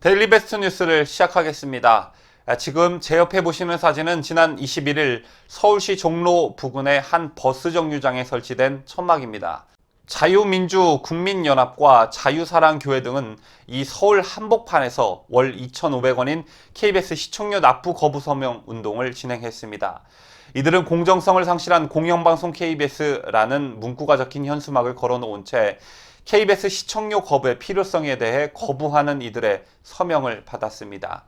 데일리 베스트 뉴스를 시작하겠습니다. 아, 지금 제 옆에 보시는 사진은 지난 21일 서울시 종로 부근의 한 버스 정류장에 설치된 천막입니다. 자유민주 국민연합과 자유사랑교회 등은 이 서울 한복판에서 월 2,500원인 KBS 시청료 납부 거부 서명 운동을 진행했습니다. 이들은 공정성을 상실한 공영방송 KBS라는 문구가 적힌 현수막을 걸어놓은 채 KBS 시청료 거부의 필요성에 대해 거부하는 이들의 서명을 받았습니다.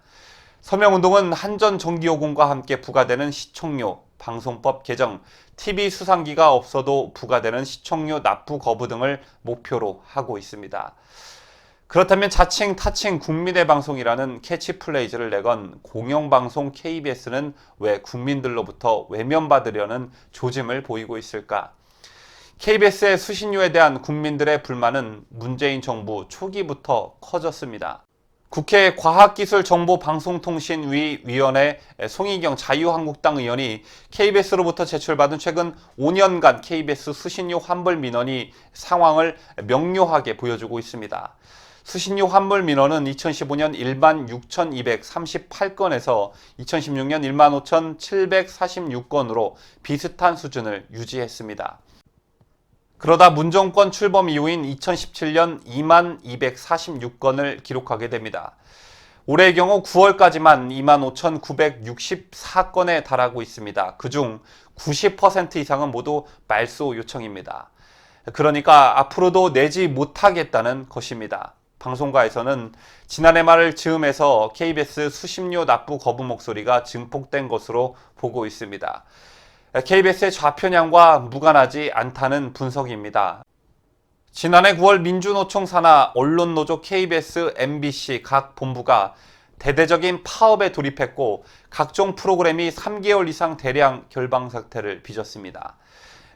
서명 운동은 한전 전기요금과 함께 부과되는 시청료, 방송법 개정, TV 수상기가 없어도 부과되는 시청료 납부 거부 등을 목표로 하고 있습니다. 그렇다면 자칭 타칭 국민의 방송이라는 캐치플레이즈를 내건 공영방송 KBS는 왜 국민들로부터 외면받으려는 조짐을 보이고 있을까? KBS의 수신료에 대한 국민들의 불만은 문재인 정부 초기부터 커졌습니다. 국회 과학기술정보방송통신위 위원회 송희경 자유한국당 의원이 KBS로부터 제출받은 최근 5년간 KBS 수신료 환불 민원이 상황을 명료하게 보여주고 있습니다. 수신료 환불 민원은 2015년 1만 6,238건에서 2016년 1만 5,746건으로 비슷한 수준을 유지했습니다. 그러다 문정권 출범 이후인 2017년 2만 246건을 기록하게 됩니다. 올해의 경우 9월까지만 2만 5,964건에 달하고 있습니다. 그중 90% 이상은 모두 말소 요청입니다. 그러니까 앞으로도 내지 못하겠다는 것입니다. 방송가에서는 지난해 말 즈음에서 KBS 수십료 납부 거부 목소리가 증폭된 것으로 보고 있습니다. KBS의 좌편향과 무관하지 않다는 분석입니다. 지난해 9월 민주노총 산하 언론노조 KBS, MBC 각 본부가 대대적인 파업에 돌입했고 각종 프로그램이 3개월 이상 대량 결방 사태를 빚었습니다.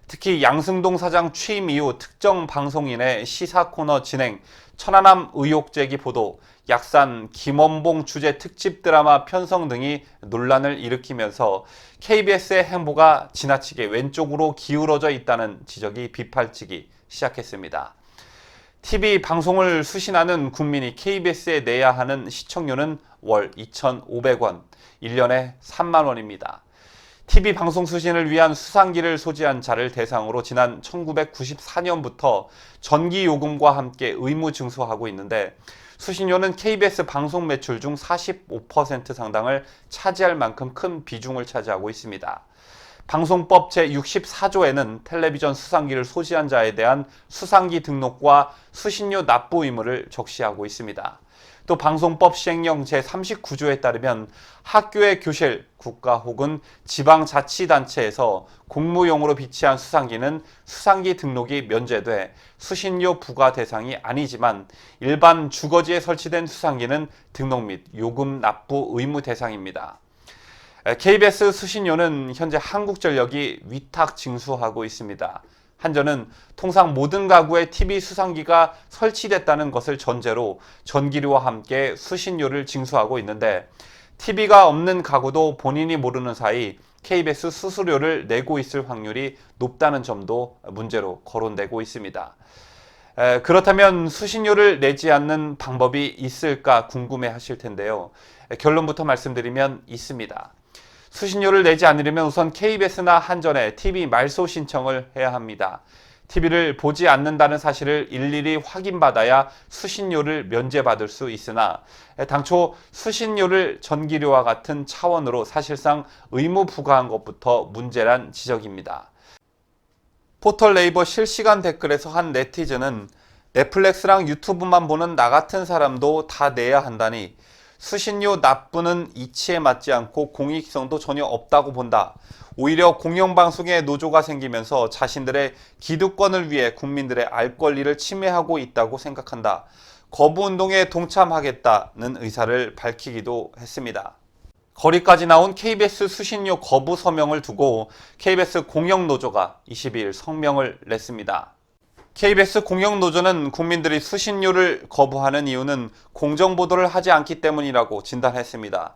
특히 양승동 사장 취임 이후 특정 방송인의 시사 코너 진행, 천안함 의혹 제기 보도, 약산, 김원봉 주제 특집 드라마 편성 등이 논란을 일으키면서 KBS의 행보가 지나치게 왼쪽으로 기울어져 있다는 지적이 비팔지기 시작했습니다. TV 방송을 수신하는 국민이 KBS에 내야 하는 시청료는 월 2,500원, 1년에 3만 원입니다. TV 방송 수신을 위한 수상기를 소지한 자를 대상으로 지난 1994년부터 전기 요금과 함께 의무 증수하고 있는데 수신료는 KBS 방송 매출 중 45% 상당을 차지할 만큼 큰 비중을 차지하고 있습니다. 방송법 제64조에는 텔레비전 수상기를 소지한 자에 대한 수상기 등록과 수신료 납부 의무를 적시하고 있습니다. 또 방송법 시행령 제39조에 따르면 학교의 교실, 국가 혹은 지방자치단체에서 공무용으로 비치한 수상기는 수상기 등록이 면제돼 수신료 부과 대상이 아니지만 일반 주거지에 설치된 수상기는 등록 및 요금 납부 의무 대상입니다. KBS 수신료는 현재 한국전력이 위탁 징수하고 있습니다. 한전은 통상 모든 가구에 TV 수상기가 설치됐다는 것을 전제로 전기료와 함께 수신료를 징수하고 있는데 TV가 없는 가구도 본인이 모르는 사이 KBS 수수료를 내고 있을 확률이 높다는 점도 문제로 거론되고 있습니다. 에, 그렇다면 수신료를 내지 않는 방법이 있을까 궁금해 하실 텐데요. 에, 결론부터 말씀드리면 있습니다. 수신료를 내지 않으려면 우선 KBS나 한전에 TV 말소 신청을 해야 합니다. TV를 보지 않는다는 사실을 일일이 확인받아야 수신료를 면제받을 수 있으나 당초 수신료를 전기료와 같은 차원으로 사실상 의무 부과한 것부터 문제란 지적입니다. 포털 네이버 실시간 댓글에서 한 네티즌은 넷플릭스랑 유튜브만 보는 나 같은 사람도 다 내야 한다니 수신료 납부는 이치에 맞지 않고 공익성도 전혀 없다고 본다. 오히려 공영방송의 노조가 생기면서 자신들의 기득권을 위해 국민들의 알 권리를 침해하고 있다고 생각한다. 거부운동에 동참하겠다는 의사를 밝히기도 했습니다. 거리까지 나온 KBS 수신료 거부 서명을 두고 KBS 공영노조가 22일 성명을 냈습니다. KBS 공영노조는 국민들이 수신료를 거부하는 이유는 공정보도를 하지 않기 때문이라고 진단했습니다.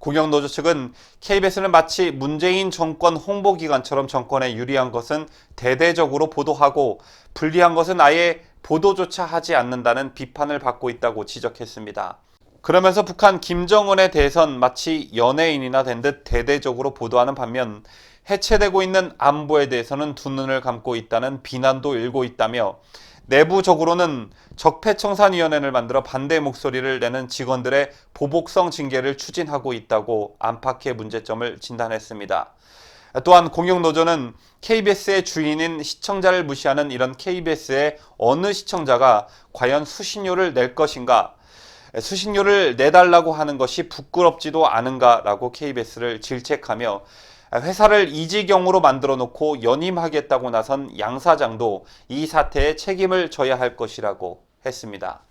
공영노조 측은 KBS는 마치 문재인 정권 홍보기관처럼 정권에 유리한 것은 대대적으로 보도하고 불리한 것은 아예 보도조차 하지 않는다는 비판을 받고 있다고 지적했습니다. 그러면서 북한 김정은에 대해선 마치 연예인이나 된 듯 대대적으로 보도하는 반면 해체되고 있는 안보에 대해서는 두 눈을 감고 있다는 비난도 일고 있다며 내부적으로는 적폐청산위원회를 만들어 반대 목소리를 내는 직원들의 보복성 징계를 추진하고 있다고 안팎의 문제점을 진단했습니다. 또한 공영노조는 KBS의 주인인 시청자를 무시하는 이런 KBS의 어느 시청자가 과연 수신료를 낼 것인가 수신료를 내달라고 하는 것이 부끄럽지도 않은가라고 KBS를 질책하며 회사를 이지경으로 만들어 놓고 연임하겠다고 나선 양 사장도 이 사태에 책임을 져야 할 것이라고 했습니다.